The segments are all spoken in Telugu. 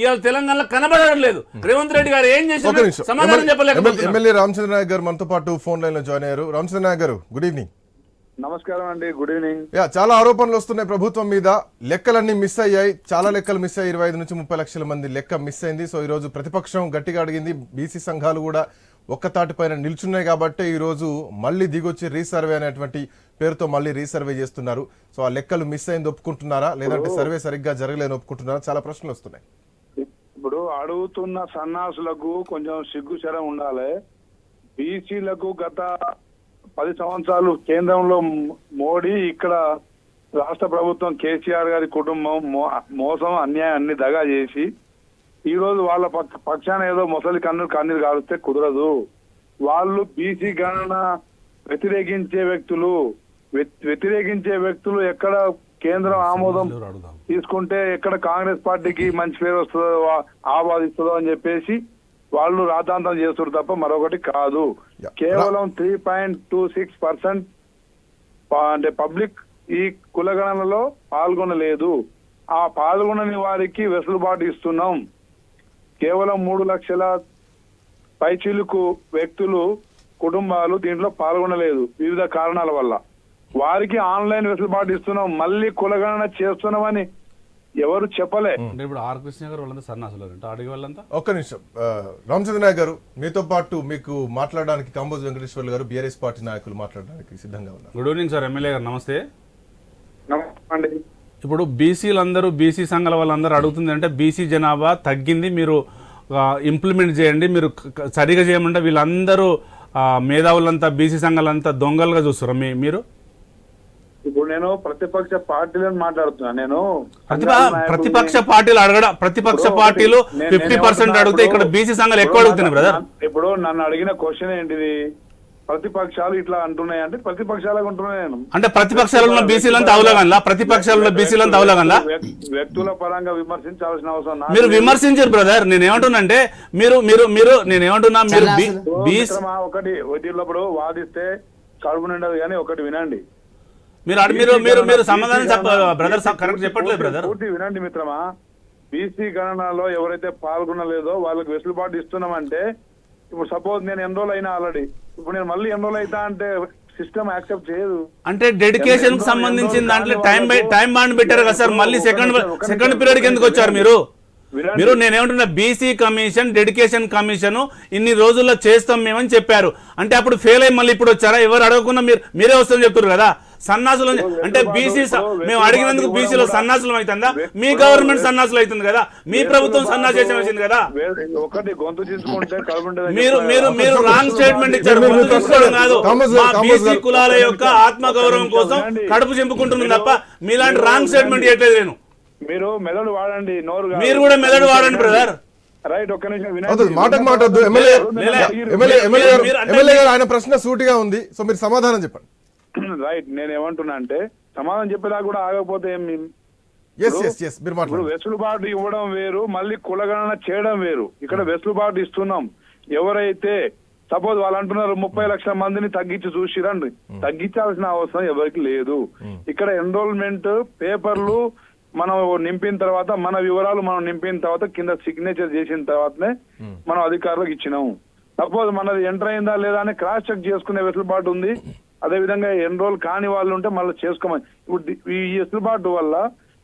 ఇవాళ తెలంగాణలో కనబడడం లేదు. రేవంత్ రెడ్డి గారు ఏం చేశారు? సమాధానం చెప్పలేకపోతున్నారు ఎమ్మెల్యే రామచంద్ర నాయక్ గారు మనతో పాటు ఫోన్ లైన్లో జాయిన్ అయ్యారు. రామచంద్ర నాయక్ గారు గుడ్ ఈవినింగ్ నమస్కారం అండి గుడ్ ఈవినింగ్ యా చాలా ఆరోపణలు వస్తున్నాయి ప్రభుత్వం మీద. లెక్కలన్నీ మిస్ అయ్యాయి. చాలా లెక్కలు మిస్ అయ్యాయి ఇరవై ఐదు నుంచి ముప్పై లక్షల మంది లెక్క మిస్ అయింది. సో ఈ రోజు ప్రతిపక్షం గట్టిగా అడిగింది. బీసీ సంఘాలు కూడా ఒక్క తాటిపైన నిల్చున్నాయి కాబట్టి ఈ రోజు మళ్ళీ దిగొచ్చి రీసర్వే అనేటువంటి పేరుతో మళ్ళీ రీసర్వే చేస్తున్నారు. సో ఆ లెక్కలు మిస్ అయింది ఒప్పుకుంటున్నారా? లేదంటే సర్వే సరిగ్గా జరగలేని ఒప్పుకుంటున్నారా? చాలా ప్రశ్నలు వస్తున్నాయి. ఇప్పుడు అడుగుతున్న సన్నాసులకు కొంచెం సిగ్గుచరం ఉండాలి. బీసీలకు గత పది సంవత్సరాలు కేంద్రంలో మోడీ ఇక్కడ రాష్ట్ర ప్రభుత్వం కేసీఆర్ గారి కుటుంబం మో- మోసం అన్యాయం అన్ని దగా చేసి ఈ రోజు వాళ్ళ పక్ష- పక్షాన ఏదో మొసలి కన్ను కన్నీరు కాలుస్తే కుదరదు. వాళ్ళు బీసీ గణన వ్యతిరేకించే వ్యక్తులు వ్యతి- వ్యతిరేకించే వ్యక్తులు ఎక్కడ కేంద్రం ఆమోదం తీసుకుంటే ఎక్కడ కాంగ్రెస్ పార్టీకి మంచి పేరు వస్తుందో ఆవాదిస్తుందో అని చెప్పేసి వాళ్ళు రాతాంతం చేస్తారు తప్ప మరొకటి కాదు. కేవలం three point two six percent అంటే పబ్లిక్ ఈ కులగణనలో పాల్గొనలేదు. ఆ పాల్గొనని వారికి వెసులుబాటు ఇస్తున్నాం. కేవలం మూడు లక్షల పైచిలుకు వ్యక్తులు కుటుంబాలు దీంట్లో పాల్గొనలేదు వివిధ కారణాల వల్ల. వారికి ఆన్లైన్ వెసులుబాటు ఇస్తున్నాం మళ్ళీ కులగణన చేస్తున్నామని ఎవరు చెప్పలే. అంటే ఇప్పుడు ఆర్ కృష్ణ గారు వాళ్ళంతా సన్నాసులు అడిగే వాళ్ళంతా? ఒక్క నిమిషం. రామచంద్ర నాయక్ గారు మీతో పాటు మీకు మాట్లాడడానికి కాంబోజ్ వెంకటేశ్వర్ గారు బీఆర్ఎస్ పార్టీ నాయకులు మాట్లాడడానికి సిద్ధంగా ఉన్నారు. గుడ్ ఈవినింగ్ సార్ ఎమ్మెల్యే గారు నమస్తే. నమస్తే ఇప్పుడు బీసీలందరూ బీసీ సంఘాల వాళ్ళందరూ అడుగుతుంది అంటే బీసీ జనాభా తగ్గింది మీరు ఇంప్లిమెంట్ చేయండి మీరు సరిగా చేయమంటే వీళ్ళందరూ మేధావులంతా బీసీ సంఘాలంతా దొంగలుగా చూస్తారు మీ మీరు? ఇప్పుడు నేను ప్రతిపక్ష పార్టీలను మాట్లాడుతున్నా. నేను ప్రతిపక్ష పార్టీలు అడగడ ప్రతిపక్ష పార్టీలు ఫిఫ్టీ పర్సెంట్ అడిగితే ఇక్కడ బీసీ సంఘాలు ఎక్కువ అడుగుతున్నాయి బ్రదర్ నన్ను- ఇప్పుడు నన్ను అడిగిన క్వశ్చన్ ఏంటిది? ప్రతిపక్షాలు ఇట్లా అంటున్నాయి అంటే ప్రతిపక్షాలకు అంటున్నాను నేను. అంటే ప్రతిపక్షాలలో ఉన్న బీసీలంతా అవలగనలా ప్రతిపక్షాలలో బీసీలంతా అవలగనలా వ్యక్- వ్యక్తుల పరంగా విమర్శించాల్సిన అవసరం మీరు. విమర్శించారు బ్రదర్ నేను ఏమంటున్నానంటే మీరు మీరు మీరు నేను ఏమంటున్నా మీరు ఒకటి వడ్డీలప్పుడు వాదిస్తే కడుపు నిండదు కానీ ఒకటి వినండి. మీరు మీరు మీరు మీరు సమాధానం బ్రదర్ కరెక్ట్ చెప్పట్లేదు బ్రదర్ పూర్తి వినండి మిత్రమా. బీసీ గణనలో ఎవరైతే పాల్గొనలేదో వాళ్ళకి వెసులుబాటు ఇస్తున్నామంటే ఇప్పుడు సపోజ్ నేను ఎన్రోల్ అయినా ఆల్రెడీ ఇప్పుడు నేను మళ్ళీ ఎన్రోల్ అవుతా అంటే సిస్టమ్ యాక్సెప్ట్ చేయదు. అంటే డెడికేషన్కి సంబంధించిన దాంట్లో టైం టైం బాండ్ పెట్టారు కదా సార్ మళ్ళీ సెకండ్ సెకండ్ పీరియడ్కి ఎందుకు వచ్చారు మీరు. మీరు నేనేమంటున్నా బీసీ కమిషన్ డెడికేషన్ కమిషన్ ఇన్ని రోజుల్లో చేస్తాం మేమని చెప్పారు. అంటే అప్పుడు ఫెయిల్ అయ్యి మళ్ళీ ఇప్పుడు వచ్చారా? ఎవరు అడగకుండా మీరు మీరే వస్తారని చెప్తారు కదా. సన్నాసులు అంటే బీసీ మేము అడిగినందుకు బీసీలో సన్నాసులు అవుతుందా? మీ గవర్నమెంట్ సన్నాసులు అవుతుంది కదా? మీ ప్రభుత్వం సన్నాసేసం వచ్చింది కదా? మీరు. మీరు మీరు రాంగ్ స్టేట్మెంట్ ఇచ్చారు. తీసుకోవడం కాదు. మా బీసీ కులాల యొక్క ఆత్మ గౌరవం కోసం కడుపు చెంపుకుంటున్నాం తప్ప మీలాంటి రాంగ్ స్టేట్మెంట్ చేయట్లేదు నేను. మీరు మెదడు వాడండి నోరు. మీరు కూడా మెదడు వాడండి బ్రదర్ రైట్ ఒక్క నిమిషం వద్దు, వినండి మాటకు ఎమ్మెల్యే ఎమ్మెల్యే ఎమ్మెల్యే గారు ఆయన ప్రశ్న సూటిగా ఉంది. సో మీరు సమాధానం చెప్పండి. రైట్ నేను ఏమంటున్నా అంటే సమాధానం చెప్పేలా కూడా ఆగకపోతే ఏం ఇప్పుడు వెసులుబాటు ఇవ్వడం వేరు మళ్ళీ కులగణన చేయడం వేరు. ఇక్కడ వెసులుబాటు ఇస్తున్నాం. ఎవరైతే సపోజ్ వాళ్ళు అంటున్నారు ముప్పై లక్షల మందిని తగ్గించి చూసిరండి తగ్గించాల్సిన అవసరం ఎవరికి లేదు. ఇక్కడ ఎన్రోల్మెంట్ పేపర్లు మనం నింపిన తర్వాత మన వివరాలు మనం నింపిన తర్వాత కింద సిగ్నేచర్ చేసిన తర్వాతనే మనం అధికారులకు ఇచ్చినాము. సపోజ్ మనది ఎంటర్ అయిందా లేదా అని క్రాస్ చెక్ చేసుకునే వెసులుబాటు ఉంది. అదే విధంగా ఎన్రోల్ కాని వాళ్ళు ఉంటే మళ్ళీ చేసుకోమని. ఇప్పుడు ఈ వెసులుబాటు వల్ల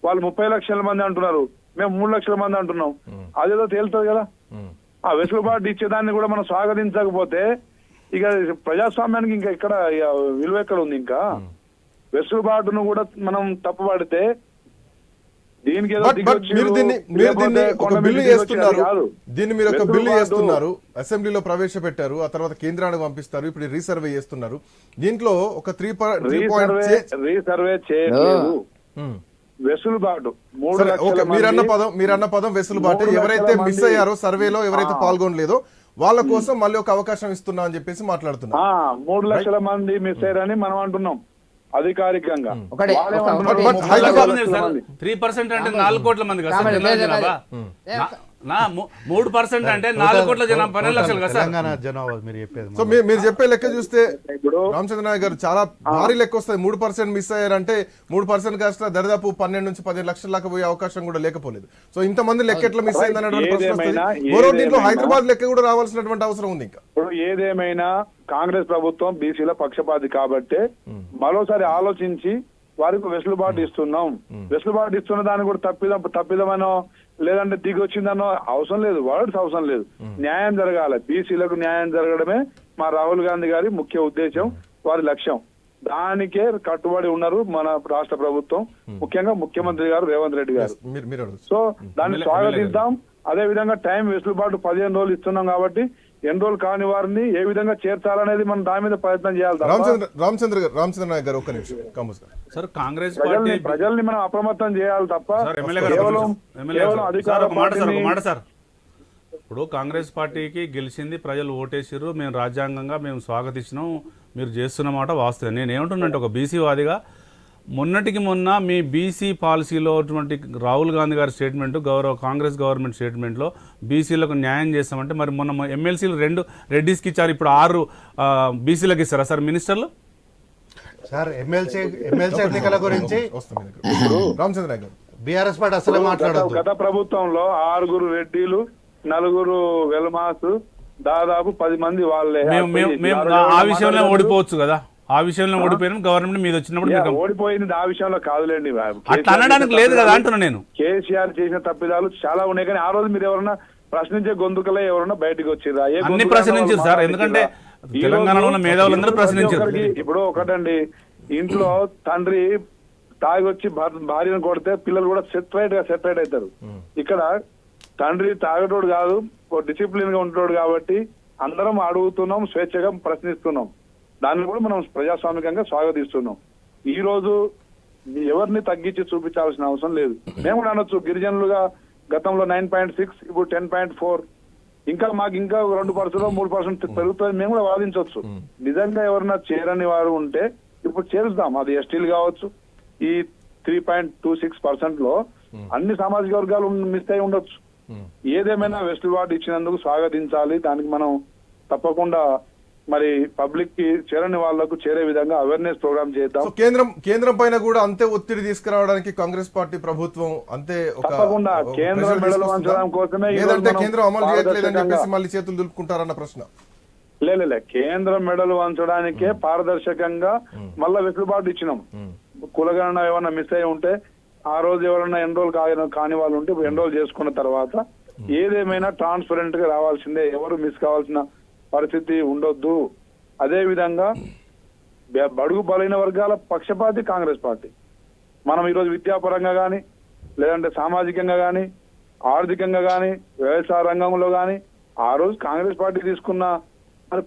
వాళ్ళు ముప్పై లక్షల మంది అంటున్నారు. మేము మూడు లక్షల మంది అంటున్నాం. అదేదో తేలుతుంది కదా. ఆ వెసులుబాటు ఇచ్చేదాన్ని కూడా మనం స్వాగతించకపోతే ఇక ప్రజాస్వామ్యానికి ఇంకా ఇక్కడ ఇక విలువ ఎక్కడ ఉంది ఇంకా? వెసులుబాటును కూడా మనం తప్పుపడితే దీనికి మీరు దీన్ని మీరు దీన్ని ఒక బిల్లు చేస్తున్నారు అది కాదు. దీన్ని మీరు ఒక బిల్లు వెసులుబాటు- చేస్తున్నారు అసెంబ్లీలో ప్రవేశపెట్టారు. ఆ తర్వాత కేంద్రానికి పంపిస్తారు. ఇప్పుడు రీసర్వే చేస్తున్నారు. దీంట్లో ఒక త్రీ త్రీ పాయింట్ రీసర్వే చేయలేదు. వెసులుబాటు. ఓకే మీరన్న పదం మీరన్న పదం వెసులుబాటు. ఎవరైతే మిస్ అయ్యారో సర్వేలో ఎవరైతే. పాల్గొనలేదో వాళ్ళ కోసం మళ్ళీ ఒక అవకాశం ఇస్తున్నా అని చెప్పేసి ఆ, మాట్లాడుతున్నారు మూడు లక్షల మంది మిస్ అయ్యారని మనం అంటున్నాం. అధికారికంగా త్రీ పర్సెంట్ అంటే నాలుగు కోట్ల మంది కదా నా- మూడు పర్సెంట్ అంటే నాలుగు కోట్ల జనాభా పన్నెండు లక్షలు కదా సార్? తెలంగాణ జనాభా మీరు చెప్పేది సో మీరు చెప్పే లెక్క చూస్తే ఇప్పుడు రామచంద్ర నాయక్ గారు చాలా భారీ లెక్క వస్తుంది. మూడు పర్సెంట్ మిస్ అయ్యారంటే మూడు పర్సెంట్ కాస్త దరిదాపు పన్నెండు నుంచి పదిహేను లక్షల దాకా పోయే అవకాశం కూడా లేకపోలేదు. సో ఇంతమంది లెక్క ఎట్లా మిస్ అయింది అన్నటువంటి ప్రశ్న వస్తుంది. మరో దీంట్లో హైదరాబాద్ లెక్క కూడా రావాల్సినటువంటి అవసరం ఉంది ఇంకా. ఇప్పుడు ఏదేమైనా కాంగ్రెస్ ప్రభుత్వం బీసీల పక్షపాతి కాబట్టే మరోసారి ఆలోచించి వారికి వెసులుబాటు ఇస్తున్నాం. వెసులుబాటు ఇస్తున్న దాన్ని కూడా తప్పిదం తప్పిదమనో లేదంటే దిగి వచ్చిందనో అవసరం లేదు వర్డ్స్ అవసరం లేదు. న్యాయం జరగాలి. బీసీలకు న్యాయం జరగడమే మా రాహుల్ గాంధీ గారి ముఖ్య ఉద్దేశం వారి లక్ష్యం. దానికే కట్టుబడి ఉన్నారు మన రాష్ట్ర ప్రభుత్వం ముఖ్యంగా ముఖ్యమంత్రి గారు రేవంత్ రెడ్డి గారు. సో దాన్ని స్వాగతిద్దాం. అదే విధంగా టైం వెసులుబాటు పదిహేను రోజులు ఇస్తున్నాం కాబట్టి ఎన్ని రోజులు కాని వారిని ఏ విధంగా చేర్చాలనేది మనం దాని మీద ప్రయత్నం చేయాలి తప్ప రామచంద్ర రామచంద్ర గారు రామచంద్ర నాయక్ గారు ఒక్క నిమిషం. గారు. సార్ కాంగ్రెస్ ప్రజల్ని పార్టీ ప్రజల్ని మనం అప్రమత్తం చేయాలి తప్ప ఒక కేవలం కేవలం. అధికార ఒక మాట సార్ ఒక మాట సార్. ఇప్పుడు కాంగ్రెస్ పార్టీకి గెలిచింది ప్రజలు ఓటేసిర్రు మేము రాజ్యాంగంగా మేము స్వాగతించినాం మీరు చేస్తున్న మాట వాస్తవం. నేను ఏమంటున్నానంటే ఒక బీసీ వాదిగా మొన్నటికి మొన్న మీ బీసీ పాలసీలో ఉన్నటువంటి రాహుల్ గాంధీ గారి స్టేట్మెంట్ గౌరవ కాంగ్రెస్ గవర్నమెంట్ స్టేట్మెంట్లో బీసీలకు న్యాయం చేస్తామంటే మరి మొన్న ఎమ్మెల్సీలు రెండు రెడ్డిస్కి ఇచ్చారు ఇప్పుడు ఆరు బీసీలకు ఇస్తారా? సార్ మినిస్టర్లు? సార్ ఎమ్మెల్సీ ఎమ్మెల్సీ ఎన్నికల గురించి రామచంద్ర గారు బీఆర్ఎస్ పార్టీ అసలే మాట్లాడద్దు. గత ప్రభుత్వంలో ఆరుగురు రెడ్డిలు నలుగురు వెల్మాస్ దాదాపు పది మంది వాళ్ళే ఆ విషయంలో? ఓడిపోవచ్చు కదా? ఆ విషయంలో ఓడిపోయిన గవర్నమెంట్ మీద వచ్చినప్పుడు ఓడిపోయింది ఆ విషయంలో కాదులేండి అట్లా అనడానికి లేదు కదా అంటున్నా నేను. కేసీఆర్ చేసిన తప్పిదాలు చాలా ఉన్నాయి కానీ ఆ రోజు మీరు ఎవరన్నా ప్రశ్నించే గొంతుకలే ఎవరన్నా బయటకు వచ్చిరా అన్ని ప్రశ్నించారు సార్. ఎందుకంటే తెలంగాణలో ఉన్న మేధావులందరూ ప్రశ్నించారు. ఇప్పుడు ఒకటండి ఇంట్లో తండ్రి తాగి వచ్చి భర్- భార్యను కొడితే పిల్లలు కూడా సెటరేట్గా సెటరేట్ అవుతారు ఇక్కడ తండ్రి తాగటోడు కాదు డిసిప్లిన్గా ఉంటున్నాడు కాబట్టి అందరం అడుగుతున్నాం స్వేచ్ఛగా ప్రశ్నిస్తున్నాం. దాన్ని కూడా మనం ప్రజాస్వామికంగా స్వాగతిస్తున్నాం. ఈ రోజు ఎవరిని తగ్గించి చూపించాల్సిన అవసరం లేదు. మేము కూడా అనొచ్చు గిరిజనులుగా గతంలో నైన్ పాయింట్ సిక్స్ ఇప్పుడు టెన్ పాయింట్ ఫోర్. ఇంకా మాకు ఇంకా రెండు పర్సెంట్ మూడు పర్సెంట్ పెరుగుతుంది మేము కూడా వాదించవచ్చు నిజంగా ఎవరైనా చేరని వారు ఉంటే ఇప్పుడు చేరుస్తాం. అది ఎస్టీలు కావచ్చు. ఈ త్రీ పాయింట్ టూ సిక్స్ పర్సెంట్లో అన్ని సామాజిక వర్గాలు మిస్ అయి ఉండొచ్చు. ఏదేమైనా వెసులుబాటు ఇచ్చినందుకు స్వాగతించాలి. దానికి మనం తప్పకుండా మరి పబ్లిక్కి చేరని వాళ్ళకు చేరే విధంగా అవేర్నెస్ ప్రోగ్రామ్ చేద్దాం. కేంద్రం కేంద్రం పైన కూడా అంతే ఒత్తిడి తీసుకురావడానికి కాంగ్రెస్ పార్టీ ప్రభుత్వం అంతే తప్పకుండా. కేంద్రం మెడలు? వంచడం కోసమే లేదంటే కేంద్రం అమలు చేయట్లేదని చెప్పేసి మళ్ళీ చేతులు దులుపుకుంటారన్న ప్రశ్న. లేలే కేంద్రం మెడలు వంచడానికే పారదర్శకంగా మళ్ళా వెసులుబాటు ఇచ్చినాం. కులగణన ఏమన్నా మిస్ అయి ఉంటే ఆ రోజు ఎవరైనా ఎన్రోల్ కాని కాని వాళ్ళు ఉంటే ఎన్రోల్ చేసుకున్న తర్వాత ఏదేమైనా ట్రాన్స్పరెంట్గా రావాల్సిందే. ఎవరు మిస్ కావాల్సిన పరిస్థితి ఉండొద్దు. అదే విధంగా బ- బడుగు బలైన వర్గాల పక్షపాతి కాంగ్రెస్ పార్టీ. మనం ఈరోజు విద్యాపరంగా కానీ లేదంటే సామాజికంగా కానీ ఆర్థికంగా కానీ వ్యవసాయ రంగంలో కానీ ఆ రోజు కాంగ్రెస్ పార్టీ తీసుకున్న ఈ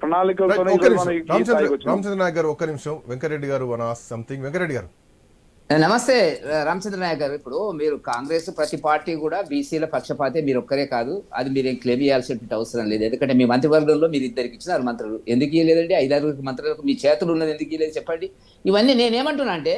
రామచంద్ర నాయక్ గారు ఒక్క నిమిషం. వెంకరెడ్డి గారు వన్ సంథింగ్. వెంకరెడ్డి గారు. నమస్తే రామచంద్ర నాయక్ గారు. ఇప్పుడు మీరు కాంగ్రెస్ ప్రతి పార్టీ కూడా బీసీల పక్షపాతే మీరు ఒక్కరే కాదు. అది మీరేం క్లెయిమ్ చేయాల్సిన అవసరం లేదు. ఎందుకంటే మీ మంత్రివర్గంలో మీరు ఇద్దరికి ఇచ్చినారు మంత్రులు. ఎందుకు ఇవ్వలేదండి ఐదారు మంత్రులకు మీ చేతులు ఉన్నది ఎందుకు ఇవ్వలేదు చెప్పండి. ఇవన్నీ నేనేమంటున్నా అంటే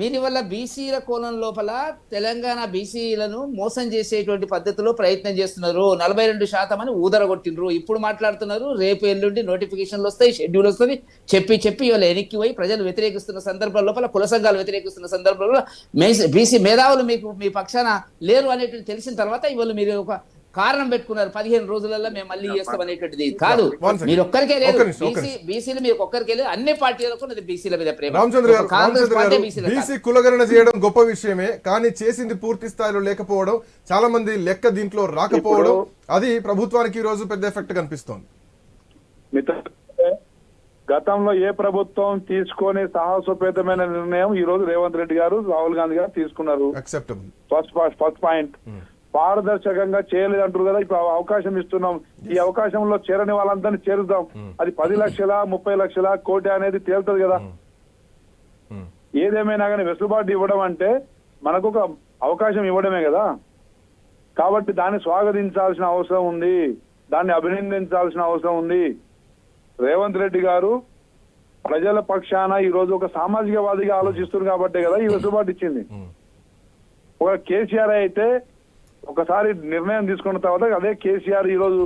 మీరు వల్ల బీసీల కోణం లోపల తెలంగాణ బీసీలను మోసం చేసేటువంటి పద్ధతిలో ప్రయత్నం చేస్తున్నారు. నలభై రెండు శాతం అని ఊదరగొట్టినరు ఇప్పుడు మాట్లాడుతున్నారు రేపు ఎల్లుండి నోటిఫికేషన్లు వస్తాయి షెడ్యూల్ వస్తుంది. చెప్పి చెప్పి ఇవాళ వెనక్కి పోయి ప్రజలు వ్యతిరేకిస్తున్న సందర్భం లోపల కుల సంఘాలు వ్యతిరేకిస్తున్న సందర్భంలో బీసీ మేధావులు మీకు మీ పక్షాన లేరు అనేటువంటి తెలిసిన తర్వాత ఇవాళ మీరు ఒక కారణం పెట్టుకున్నారు పదిహేను రోజులలో మేము మళ్ళీ చేస్తాం అనేటువంటిది. కాదు. మీరు ఒక్కరికే లేదు. బీసీలు మీరు ఒక్కరికే లేదు. అన్ని పార్టీలకు బీసీల మీద ప్రేమ. రామచంద్ర. బీసీ కులగణన చేయడం గొప్ప విషయమే కానీ చేసింది పూర్తి స్థాయిలో లేకపోవడం చాలా మంది లెక్క దీంట్లో రాకపోవడం అది ప్రభుత్వానికి ఈ రోజు పెద్ద ఎఫెక్ట్ కనిపిస్తోంది. గతంలో ఏ ప్రభుత్వం తీసుకొని సాహసోపేతమైన నిర్ణయం ఈ రోజు రేవంత్ రెడ్డి గారు రాహుల్ గాంధీ గారు తీసుకున్నారు. అక్సెప్టబుల్ ఫస్ట్ ఫస్ట్ పాయింట్ పారదర్శకంగా చేయలేదు అంటారు కదా ఇప్పుడు అవకాశం ఇస్తున్నాం. ఈ అవకాశంలో చేరని వాళ్ళందరినీ చేరుద్దాం. అది పది లక్షల ముప్పై లక్షల కోటి అనేది తేలుతుంది కదా. ఏదేమైనా కానీ వెసులుబాటు ఇవ్వడం అంటే మనకు ఒక అవకాశం ఇవ్వడమే కదా. కాబట్టి దాన్ని స్వాగతించాల్సిన అవసరం ఉంది. దాన్ని అభినందించాల్సిన అవసరం ఉంది. రేవంత్ రెడ్డి గారు ప్రజల పక్షాన ఈ రోజు ఒక సామాజికవాదిగా ఆలోచిస్తున్నారు కాబట్టే కదా ఈ వెసులుబాటు ఇచ్చింది. ఒక కేసీఆర్ అయితే ఒకసారి నిర్ణయం తీసుకున్న తర్వాత అదే కేసీఆర్ ఈ రోజు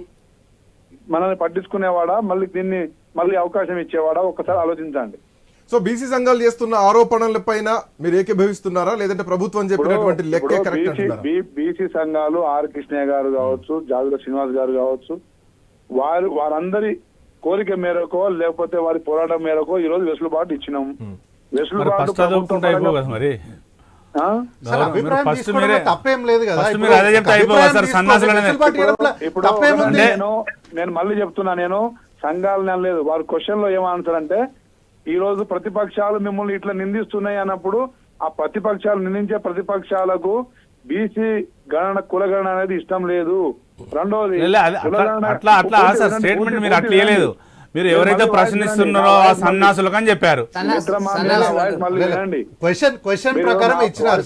మనల్ని పట్టించుకునేవాడా? మళ్ళీ దీన్ని మళ్ళీ అవకాశం ఇచ్చేవాడా? ఒక్కసారి ఆలోచించండి. సో బీసీ సంఘాలు చేస్తున్న ఆరోపణల పైన మీరు ఏకీభవిస్తున్నారా? లేదంటే ప్రభుత్వం చెప్పినటువంటి లెక్కే కరెక్ట్ అంటున్నారా? బీసీ సంఘాలు ఆర్ కృష్ణయ్య గారు కావచ్చు జాగుల శ్రీనివాస్ గారు కావచ్చు వారు వారందరి కోరిక మేరకో లేకపోతే వారి పోరాటం మేరకో ఈ రోజు వెసులుబాటు ఇచ్చినాం. మరి వెసులుబాటు ఫస్ట్ మరి మీరు తప్పేం లేదు కదా. అదే చెప్తే సార్, సన్నాసులు నేను నేను మళ్ళీ చెప్తున్నా నేను సంఘాలని అనలేదు వారు క్వశ్చన్లో ఏమన్సారు అంటే ఈ రోజు ప్రతిపక్షాలు మిమ్మల్ని ఇట్లా నిందిస్తున్నాయి అన్నప్పుడు ఆ ప్రతిపక్షాలు నిందించే ప్రతిపక్షాలకు బీసీ గణన కులగణన అనేది ఇష్టం లేదు. రెండోది అట్లా అట్లా స్టేట్మెంట్ మీరు అట్లా వినండి. మీరు ఎవరైతే ప్రశ్నిస్తున్నారో ఆ వినండి. సన్నాసులకు అని చెప్పారు. సన్నాసులు క్వశ్చన్ ప్రకారం ఇచ్చినారు.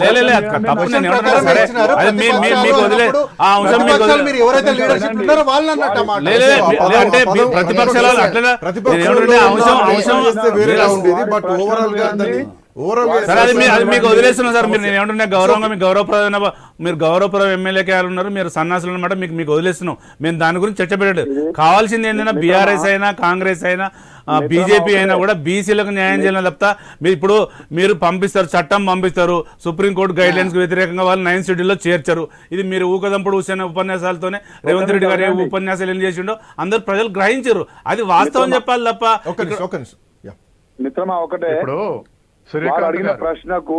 అంటే ప్రతిపక్షాలు ఏమంటుంటే అంశం అంశం వేరేలా ఉండేది బట్ వారి ఓవరాల్గా మీకు వదిలేస్తున్నా సార్ మీరు నేను ఏమంటున్నా గౌరవంగా మీకు గౌరవప్రదమైన మీరు గౌరవప్రద ఎమ్మెల్యేకి ఉన్నారు మీరు సన్నాసులు అనమాట మీకు మీకు వదిలేస్తున్నాం. మేము దాని గురించి చర్చ పెట్టలేదు. కావాల్సింది ఏంటంటే బీఆర్ఎస్ అయినా కాంగ్రెస్ అయినా బీజేపీ అయినా కూడా బీసీలకు న్యాయం చేయాలని తప్ప మీరు ఇప్పుడు మీరు పంపిస్తారు చట్టం పంపిస్తారు సుప్రీంకోర్టు గైడ్ లైన్స్ వ్యతిరేకంగా వాళ్ళు నైన్ షెడ్యూల్లో చేర్చారు. ఇది మీరు ఊకదంపుడు హుసేన్ ఉపన్యాసాలతోనే రేవంత్ రెడ్డి గారు ఏ ఉపన్యాసాలు ఏం చేసిండో అందరు ప్రజలు గ్రహించారు. అది వాస్తవం చెప్పాలి తప్ప. మిత్రమా ఒకటే. ఇప్పుడు వారు అడిగిన ప్రశ్నకు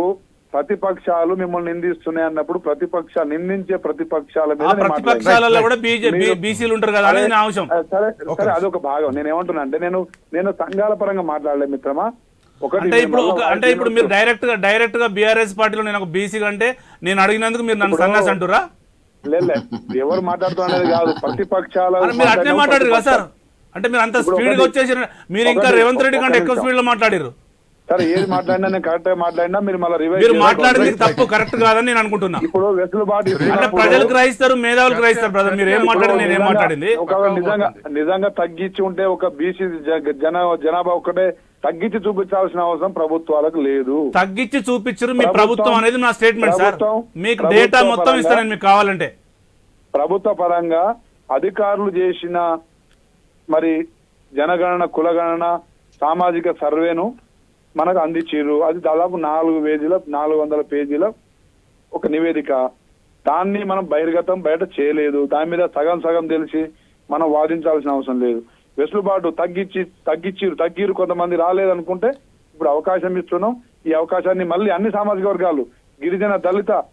ప్రతిపక్షాలు మిమ్మల్ని నిందిస్తున్నాయి అన్నప్పుడు ప్రతిపక్ష నిందించే ప్రతిపక్షాల మీద ప్రతిపక్షాలలో. కూడా బీసీలు ఉంటారు కదా సరే సరే అదొక భాగం. నేను ఏమంటున్నా అంటే నేను నేను సంఘాల పరంగా మాట్లాడలేదు మిత్రమా? ఒకటి అంటే ఇప్పుడు అంటే ఇప్పుడు మీరు డైరెక్ట్గా డైరెక్ట్గా బీఆర్ఎస్ పార్టీలో నేను ఒక బీసీ అంటే నేను అడిగినందుకు మీరు నన్ను సన్నాసి అంటురా లేదు. ఎవరు మాట్లాడుతున్నది కాదు. ప్రతిపక్షాల మీరు అట్లే మాట్లాడారు కదా సార్. అంటే మీరు అంత స్పీడ్గా ఒకటి- వచ్చేసి మీరు ఇంకా రేవంత్ రెడ్డి కంటే ఎక్కువ. స్పీడ్లో మాట్లాడారు. సరే ఏది మాట్లాడినా నేను కరెక్ట్గా మాట్లాడినా మీరు మళ్ళీ రివైజ్ మీరు మాట్లాడింది తప్పు కరెక్ట్ కాదని నేను అనుకుంటున్నా. ఇప్పుడు వెసులుబాటు అంటే ప్రజలు గ్రహిస్తారు మేధావులు గ్రహిస్తారు బ్రదర్ మీరు ఏం మాట్లాడింది నేను ఏం మాట్లాడింది? ఒకవేళ నిజంగా నిజంగా తగ్గించి ఉంటే ఒక బీసీ జన జనాభా ఒకటే తగ్గించి చూపించాల్సిన అవసరం ప్రభుత్వాలకు లేదు. తగ్గించి చూపించారు మీ ప్రభుత్వం- అనేది నా స్టేట్మెంట్ సార్ మీకు డేటా మొత్తం ఇస్తాను మీకు కావాలంటే. ప్రభుత్వ పరంగా అధికారులు చేసిన మరి జనగణన కులగణన సామాజిక సర్వేను మనకు అందించారు అది దాదాపు నాలుగు పేజీల నాలుగు వందల పేజీల ఒక నివేదిక. దాన్ని మనం బహిర్గతం బయట చేయలేదు. దాని మీద సగం సగం తెలిసి మనం వాదించాల్సిన అవసరం లేదు. వెసులుబాటు తగ్గించి తగ్గించిరు తగ్గిరు కొంతమంది రాలేదనుకుంటే ఇప్పుడు అవకాశం ఇస్తున్నాం. ఈ అవకాశాన్ని మళ్ళీ అన్ని సామాజిక వర్గాలు గిరిజన దళిత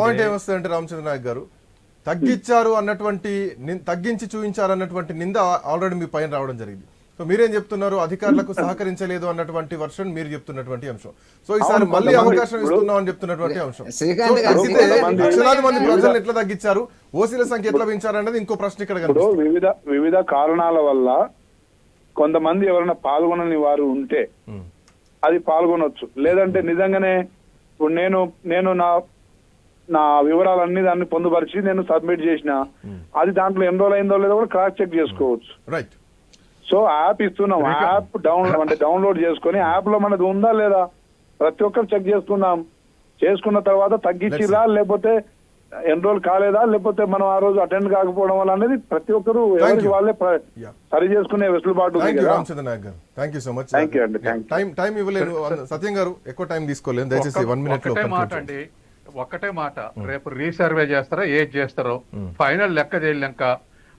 పాయింట్. ఏమొస్తుందంటే రామచంద్ర నాయక్ గారు తగ్గించారు అన్నటువంటి నిన్- తగ్గించి చూపించారు అన్నటువంటి నింద ఆల్రెడీ మీ పైన రావడం జరిగింది. సో మీరేం చెప్తున్నారు? అధికారులకు సహకరించలేదు అన్నటువంటి వర్షన్ మీరు చెప్తున్నటువంటి అంశం. సో ఈసారి మళ్ళీ అవకాశం ఇస్తున్నాం అని చెప్తున్నటువంటి అంశం. లక్షలాది మంది ప్రజలను ఎట్లా తగ్గించారు? ఓసీల సంఖ్య ఎట్లా పెంచారు అనేది ఇంకో ప్రశ్న ఇక్కడ వివిధ వివిధ కారణాల వల్ల కొంతమంది ఎవరైనా పాల్గొనని వారు ఉంటే. అది పాల్గొనొచ్చు. లేదంటే నిజంగానే ఇప్పుడు నేను నేను నా నా వివరాలన్నీ దాన్ని పొందుపరిచి నేను సబ్మిట్ చేసిన అది దాంట్లో ఎన్రోల్ అయిందో లేదో కూడా క్రాస్ చెక్ చేసుకోవచ్చు. రైట్. సో యాప్ ఇస్తున్నాం. యాప్ డౌన్ అంటే డౌన్లోడ్ చేసుకొని యాప్లో మనది ఉందా లేదా? ప్రతి ఒక్కరు చెక్ చేసుకున్నాం చేసుకున్న తర్వాత తగ్గించిరా లేకపోతే ఎన్రోల్ కాలేదా? లేకపోతే మనం ఆ రోజు అటెండ్ కాకపోవడం వల్ల అనేది ప్రతి ఒక్కరు ఎవరికి. వాళ్ళే. సరి చేసుకునే వెసులుబాటు థ్యాంక్ యూ థ్యాంక్ అండి. టైం టైం ఇవ్వలేను సత్యం గారు ఎక్కువ టైం తీసుకోలేను దయచేసి ఒక్క- వన్ మినిట్లో ఒక్కటే మాట conclude అండి. ఒక్కటే మాట. రేపు రీసర్వే చేస్తారా? ఏది చేస్తారో? ఫైనల్ లెక్క చేయలేక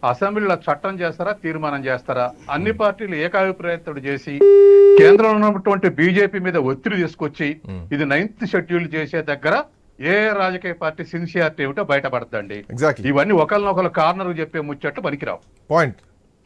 అసెంబ్లీలో చట్టం చేస్తారా తీర్మానం చేస్తారా? అన్ని పార్టీలు ఏకాభిప్రాయతుడు చేసి కేంద్రంలో ఉన్నటువంటి బీజేపీ మీద ఒత్తిడి తీసుకొచ్చి ఇది నైన్త్ షెడ్యూల్ చేసే దగ్గర ఏ రాజకీయ పార్టీ సిన్సియారిటీ ఏమిటో బయటపడద్దండి. ఇవన్నీ ఒకరినొకరు కార్నర్ చెప్పే ముచ్చట్లు పనికిరావు. పాయింట్